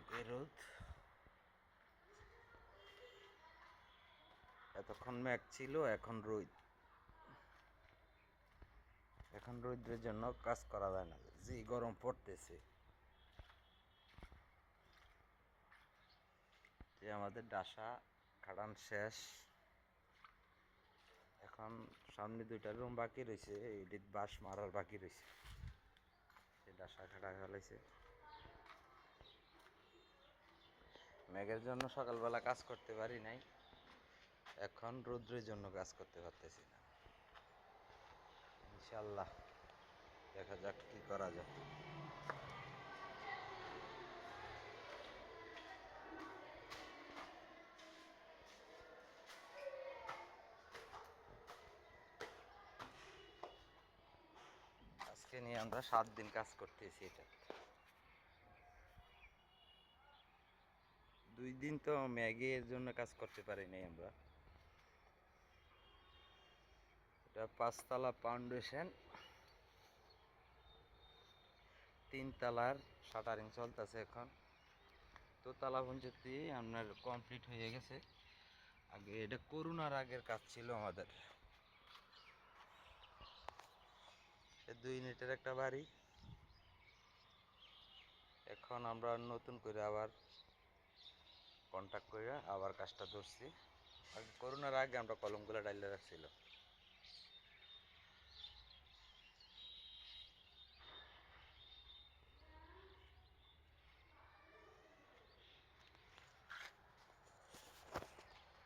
মেঘে রোদ এতক্ষণ মেঘ ছিল, এখন রোদ। এখন রৌদ্রের জন্য কাজ করা যায় না, যে গরম পড়তেছে। যে আমাদের ডাসা খাড়ান শেষ। এখন সামনে দুইটা রুম বাকি রয়েছে এডিট বাঁশ মারার বাকি রয়েছে। সে ডাসা খাড়া ফেলাইছে। মেঘের জন্য সকালবেলা কাজ করতে পারি নাই। এখন রৌদ্রের জন্য কাজ করতে পারতেছি না। ইনশাল্লাহ দেখা যাক কি করা যায়। আজকে নিয়ে আমরা সাত দিন কাজ করতেছি এটা। দুই দিন তো ম্যাগের জন্য কাজ করতে পারি নাই আমরা। এটা পাঁচতলা ফাউন্ডেশন তিনতলার শাটারিং চলতেছে এখন। দোতলা পর্যন্ত আপনার কমপ্লিট হয়ে গেছে। আগে এটা করোনার আগের কাজ ছিল আমাদের। দুই ইউনিটের একটা বাড়ি। এখন আমরা নতুন করে আবার কন্ট্যাক্ট করে আবার কাজটা ধরছি। করোনার আগে আমরা কলমগুলো ডাইলে রাখছিল।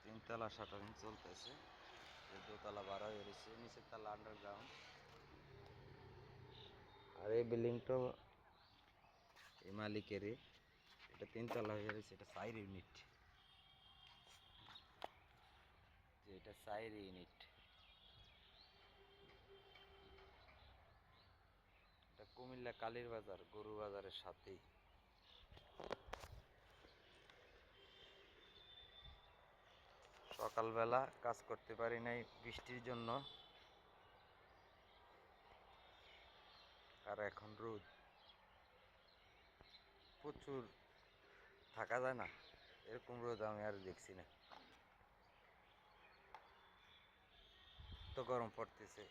তিনতলা শাটারিং চলতেছে। দোতলা বারো হয়ে রয়েছে, নিচের তলা আন্ডারগ্রাউন্ড আর এই বিল্ডিংটা এই মালিকেরই। এটা তিনতলা হয়ে রয়েছে এটা সাইর ইউনিট। এটা সাইর ইউনিট। এটা কুমিল্লা কালীর বাজার, গরু বাজারের সাথেই। সকালবেলা কাজ করতে পারি নাই বৃষ্টির জন্য। আর এখন রোদ। প্রচুর থাকা যায় না। এরকম রোদ আমি আর দেখছি না। তো গরম পড়তেছে।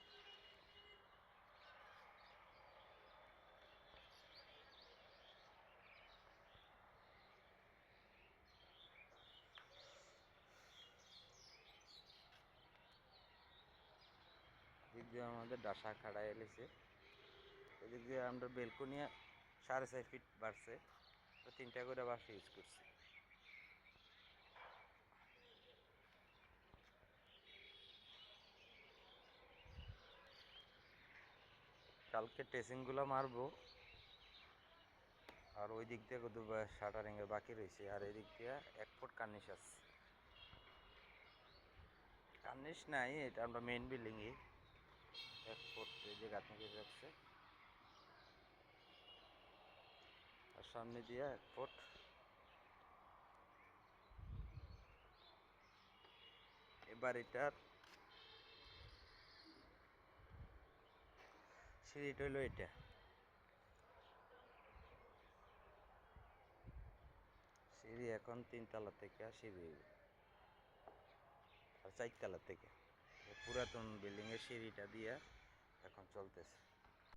দিক দিয়ে আমাদের ডাসা খাড়া এলেছে। এদিক দিয়ে আমরা বেলকনি সাড়ে চার ফিট বাড়ছে। তো তিনটা করে বাস ইউজ করছি। কালকে টেসিংগুলো মারবো, আর ওই দিক দিয়ে দু শাটারিংয়ের বাকি রয়েছে, আর এই দিক দিয়ে এক ফুট কার্নিশ আছে। কার্নিশ নাই, এটা আমরা মেইন বিল্ডিংয়ে এক ফুট যে গাঁথনি রাখছে আর সামনে দিয়ে এক ফুট এবার এটার সিঁড়িটা হইল এটা। সিঁড়ি এখন তিনতলা থেকে সিঁড়ি। আর চারতলা থেকে। পুরাতন বিল্ডিংয়ের সিঁড়িটা দিয়ে এখন চলতেছে।